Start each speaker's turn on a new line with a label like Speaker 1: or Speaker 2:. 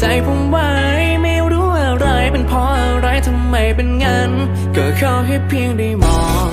Speaker 1: ใจผมไวไม่รู้อะไรเป็นเพราะอะไรทำไมเป็นงั้น ก็ขอให้เพียงได้มอง